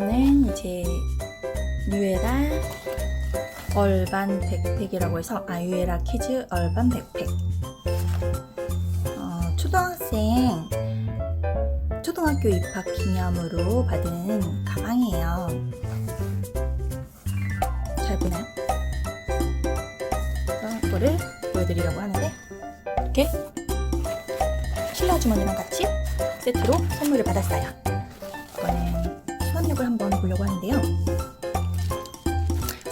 이거는 이제 뉴에라 얼반 백팩이라고 해서 아유에라 키즈 얼반 백팩. 어, 초등학생 초등학교 입학 기념으로 받은 가방이에요. 잘 보나요? 그래서 이거를 보여드리려고 하는데 이렇게 신라 주머니랑 같이 세트로 선물을 받았어요. 수납력을 한번 보려고 하는데요.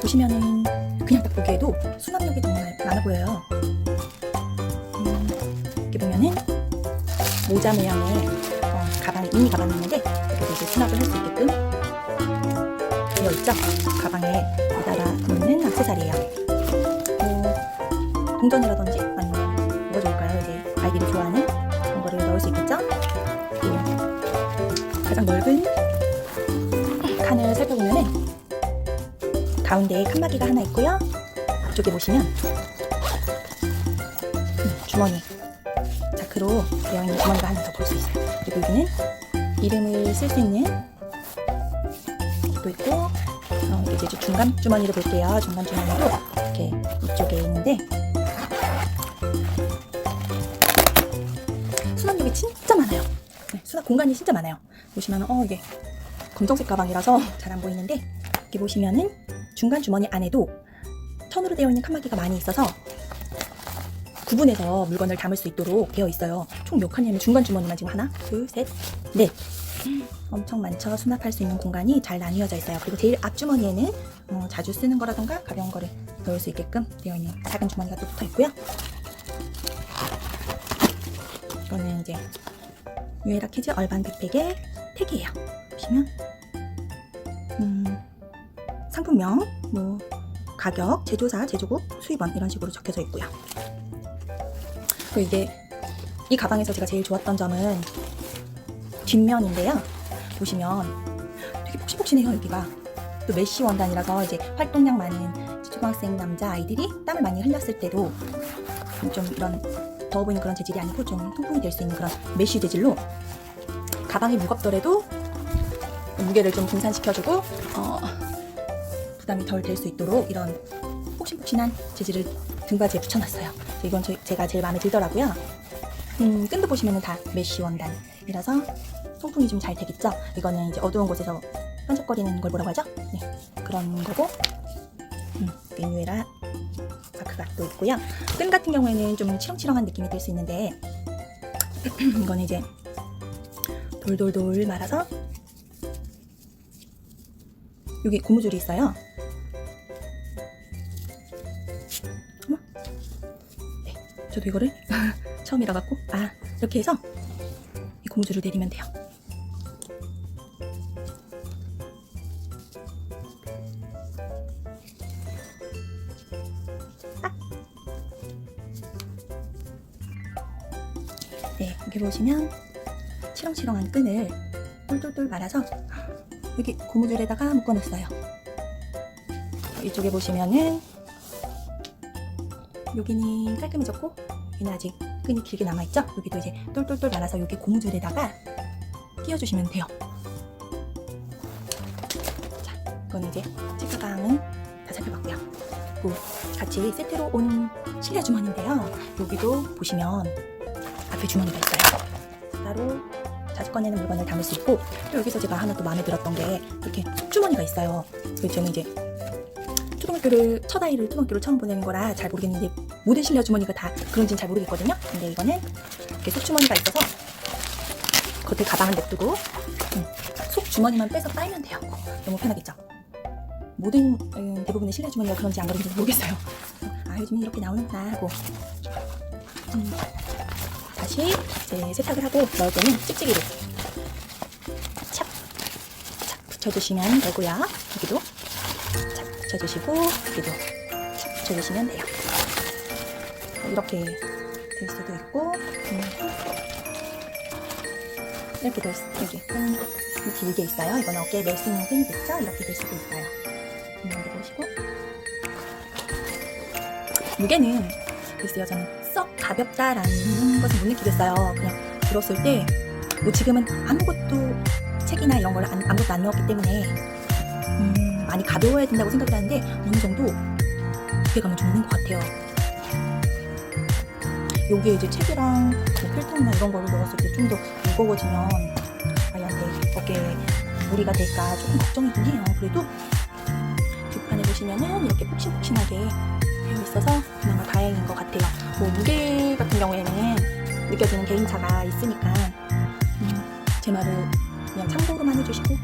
보시면은 그냥 딱 보기에도 수납력이 정말 많아 보여요. 음, 이렇게 보면은 모자 모양의 어, 가방, 미니 가방이 있는데 가운데에 칸막이가 하나 있고요. 앞쪽에 보시면 음, 주머니 자크로 되어 있는 주머니가 하나 더 볼 수 있어요. 그리고 여기는 이름을 쓸 수 있는 또 있고 어, 이제 중간 주머니를 볼게요. 중간 주머니로 이렇게 이쪽에 있는데 수납력이 진짜 많아요. 네, 수납 공간이 진짜 많아요. 보시면 어 이게 검정색 가방이라서 잘 안 보이는데 이렇게 보시면은 중간 주머니 안에도 천으로 되어 있는 칸막이가 많이 있어서 구분해서 물건을 담을 수 있도록 되어 있어요. 총 몇 칸이냐면 중간 주머니만 지금 하나, 둘, 셋, 넷. 엄청 많죠. 수납할 수 있는 공간이 잘 나뉘어져 있어요. 그리고 제일 앞 주머니에는 어, 자주 쓰는 거라던가 가벼운 거를 넣을 수 있게끔 되어 있는 작은 주머니가 또 붙어 있고요. 이거는 이제 유에라 키즈 얼반 백팩의 택이에요. 보시면 품명, 뭐 가격, 제조사, 제조국, 수입원 이런 식으로 적혀져 있고요. 그리고 이게 이 가방에서 제가 제일 좋았던 점은 뒷면인데요. 보시면 되게 폭신폭신해요 여기가. 또 메쉬 원단이라서 이제 활동량 많은 초등학생 남자 아이들이 땀을 많이 흘렸을 때도 좀 이런 더워 보이는 그런 재질이 아니고 좀 통풍이 될 수 있는 그런 메쉬 재질로 가방이 무겁더라도 무게를 좀 분산시켜주고 어, 부담이 덜 될 수 있도록 이런 폭신폭신한 재질을 등받이에 붙여놨어요. 이건 저- 제가 제일 마음에 들더라고요. 음, 끈도 보시면은 다 메쉬 원단이라서 통풍이 좀 잘 되겠죠. 이거는 이제 어두운 곳에서 반짝거리는 걸 뭐라고 하죠? 네, 그런 거고. 음, 리뉴에라 마크가 또 있고요. 끈 같은 경우에는 좀 치렁치렁한 느낌이 들 수 있는데 이거는 이제 돌돌돌 말아서 여기 고무줄이 있어요. 네, 저도 이거를 처음이라 갖고 아 이렇게 해서 이 고무줄을 내리면 돼요. 딱. 네, 여기 보시면 치렁치렁한 끈을 똘똘똘 말아서 여기 고무줄에다가 묶어놨어요. 이쪽에 보시면은 여기는 깔끔해졌고 여기는 아직 끈이 길게 남아있죠? 여기도 이제 똘똘똘 말아서 여기 고무줄에다가 끼워주시면 돼요. 자, 이거는 이제 책가방은 다 살펴봤고요. 그리고 같이 세트로 온 실내 주머니인데요. 여기도 보시면 앞에 주머니가 있어요. 따로 자주 꺼내는 물건을 담을 수 있고 또 여기서 제가 하나 또 마음에 들었던 게 이렇게 속주머니가 있어요. 그래서 저는 이제 초등학교를 첫 아이를 초등학교를 처음 보내는 거라 잘 모르겠는데 모든 실내 주머니가 다 그런지는 잘 모르겠거든요. 근데 이거는 이렇게 속주머니가 있어서 겉에 가방을 냅두고 음, 속주머니만 빼서 빨면 돼요. 너무 편하겠죠? 모든 음, 대부분의 실내 주머니가 그런지 안 그런지 모르겠어요. 아 요즘 이렇게 나오는구나 하고 음, 다시 이제 세탁을 하고 넣을 때는 찍찍이로 착, 착 붙여주시면 되고요. 여기도 착 붙여주시고 여기도 착 붙여주시면 돼요. 이렇게 될 수도 있고 음, 이렇게 될 수, 여기 끈 길게 있어요. 이건 어깨에 멜 수 있는 끈이겠죠? 이렇게 될 수도 있어요. 음, 여기 보시고 무게는 글쎄요 저는 썩 가볍다라는 것을 못 느끼겠어요. 그냥 들었을 때 뭐 지금은 아무것도 책이나 이런 걸 안- 아무것도 안 넣었기 때문에 음, 많이 가벼워야 된다고 생각을 하는데 어느 정도 무게감은 좀 있는 것 같아요. 여기에 이제 책이랑 뭐 필통이나 이런 거를 넣었을 때 좀 더 무거워지면 아이한테 어깨에 무리가 될까 조금 걱정이긴 해요. 그래도 뒷판에 보시면은 이렇게 푹신푹신하게 되어 있어서 그나마 다행인 것 같아요. 뭐 무게 같은 경우에는 느껴지는 개인차가 있으니까 음, 제 말을 그냥 참고로만 해주시고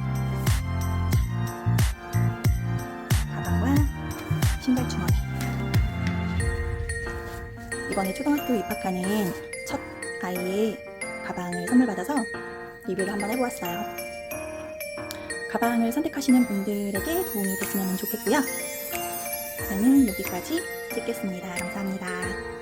자, 가방과 신발 주머니 이번에 초등학교 입학하는 첫 아이의 가방을 선물 받아서 리뷰를 한번 해보았어요. 가방을 선택하시는 분들에게 도움이 됐으면 좋겠고요. 저는 여기까지 찍겠습니다. 감사합니다.